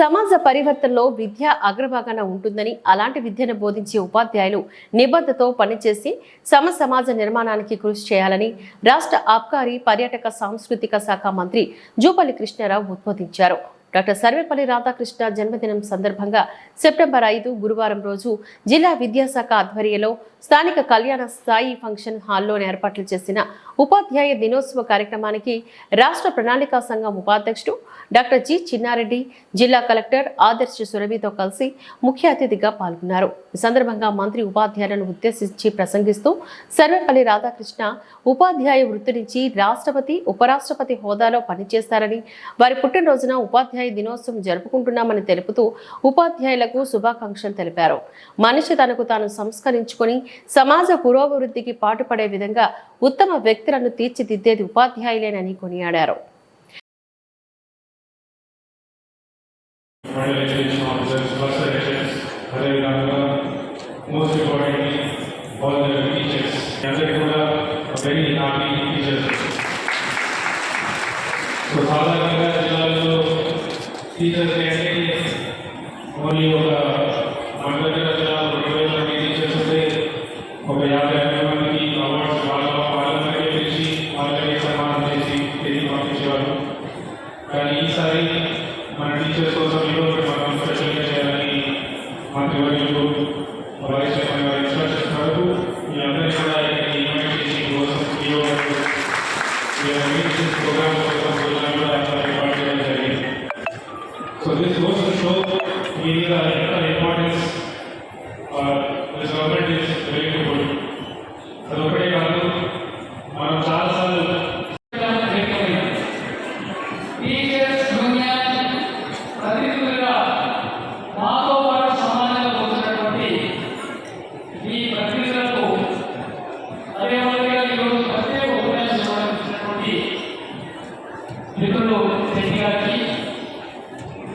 సమాజ పరివర్తనలో విద్య అగ్రభాగాన ఉంటుందని అలాంటి విద్యను బోధించే ఉపాధ్యాయులు నిబద్ధతో పనిచేసి సమ సమాజ నిర్మాణానికి కృషి చేయాలని రాష్ట్ర ఆబ్కారీ పర్యాటక సాంస్కృతిక శాఖ మంత్రి జూపల్లి కృష్ణారావు ఉద్బోధించారు. డాక్టర్ సర్వేపల్లి రాధాకృష్ణ జన్మదినం సందర్భంగా సెప్టెంబర్ ఐదు గురువారం రోజు జిల్లా విద్యాశాఖ ఆధ్వర్యంలో స్థానిక కళ్యాణ స్థాయి ఫంక్షన్ హాల్లో ఏర్పాట్లు చేసిన ఉపాధ్యాయ దినోత్సవ కార్యక్రమానికి రాష్ట్ర ప్రణాళికా సంఘం ఉపాధ్యక్షుడు డాక్టర్ జి చిన్నారెడ్డి జిల్లా కలెక్టర్ ఆదర్శ సురభితో కలిసి ముఖ్య అతిథిగా పాల్గొన్నారు. ఈ సందర్భంగా మంత్రి ఉపాధ్యాయులను ఉద్దేశించి ప్రసంగిస్తూ సర్వేపల్లి రాధాకృష్ణ ఉపాధ్యాయ వృత్తి నుంచి రాష్ట్రపతి ఉపరాష్ట్రపతి హోదాలో పనిచేస్తారని వారి పుట్టినరోజున ఉపాధ్యాయ దినోత్సవం జరుపుకుంటున్నామని తెలుపుతూ ఉపాధ్యాయులకు శుభాకాంక్షలు తెలిపారు మనిషి తనకు తాను సంస్కరించుకొని సమాజ పురోభివృద్ధికి పాటుపడే విధంగా ఉత్తమ వ్యక్తులను తీర్చిదిద్దేది ఉపాధ్యాయులేనని కొనియాడారు most importantly all the teachers అందరికీ కూడా very happy teachers టీచర్స్ అంటే ఓన్లీ ఒక మన దగ్గర జిల్లాలో రెండు వేల మంది టీచర్స్ ఉంటే ఒక యాభై అరవై మందికి Gracias.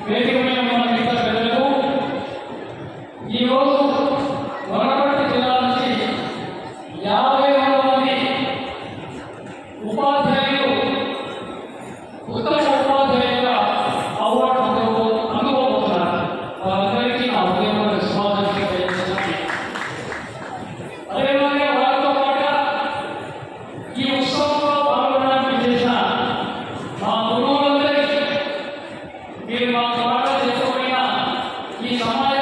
వేదిక someone